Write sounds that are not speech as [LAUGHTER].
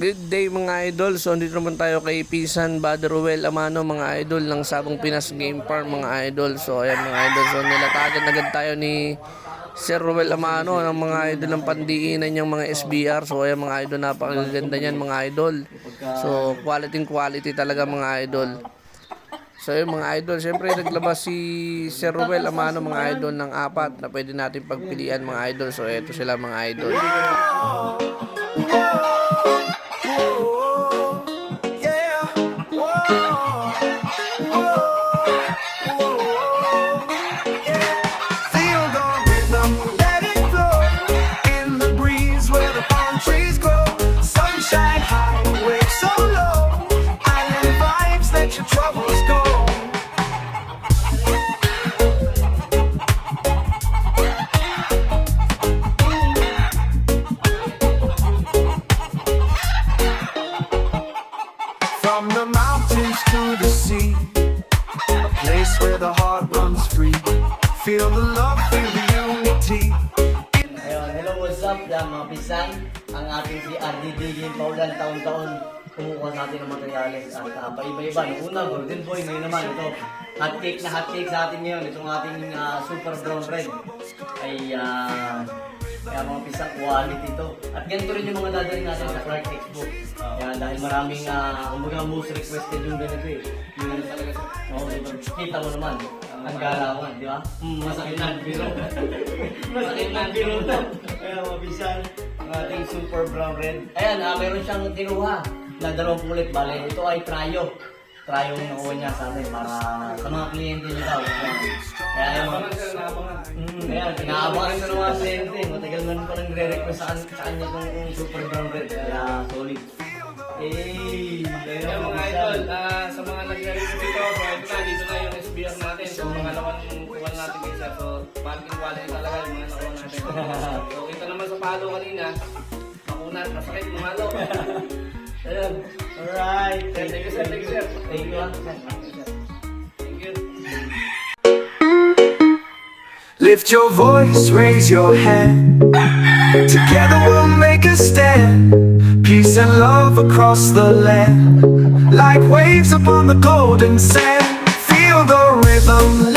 Good day mga idol. So dito naman tayo kay Pisan Baderuel Amano mga idol ng Sabong Pinas Game Farm mga idol. So ayan mga idol. So nilatagan agad tayo ni Sir Ruel Amano ng mga idol ng pandiinan niyang mga SBR. So ayan mga idol napakaganda niyan mga idol. So quality quality talaga mga idol. So yun mga idol, siyempre naglabas si Sir Ruel Amano mga idol ng apat na pwede natin pagpilian mga idol. So eto sila mga idol. Place where the heart runs free. Feel the love, feel the unity. Ayun, hello, what's up yan mga pisan? Ang ating si RDD Game Paulan taon-taon kumukuha sa atin ng materyales at uh, paiba-iba. Yung una, Golden Boy, ngayon naman ito. Hot cake na hot cake sa atin ngayon. Itong ating ah, super brown bread ay ah, kaya mga pisang quality ito. At ganito rin yung mga dadalhin natin sa Clark Textbook. Kaya dahil maraming, uh, kumbaga most requested yung ganito eh. Yung talaga sa, oh, kita mo naman. Ang galawan, di ba? Mm, masakit na ang biro. [LAUGHS] masakit na ang biro to. Kaya mabisan ang ating super brown red. Ayan, ah, meron siyang kinuha na dalawang pulit. Bale, ito ay tryo. Tryo yung nakuha niya sa atin para sa mga kliyente niya daw. Kaya naman, Mm, ayan, inaabangan ko ng mga kliyente. Matagal man ko nang re-request sa, sa kanya itong super brown red. Kaya solid. Eh, Kaya mga idol, ah, sa mga nagre-review dito, so ito na, dito na yung SBR natin. So mga lawan kuha natin isa. So parking quality talaga yung mga nakuha natin. So kita naman sa palo kanina, makunat, masakit, lumalo. [LAUGHS] Ayun. Alright. Thank you, sir. Thank you, sir. Thank you, ah. Thank you. Lift your voice, raise your hand. Together we'll make a stand. Peace and love across the land. Like waves upon the golden sand. Feel the rhythm,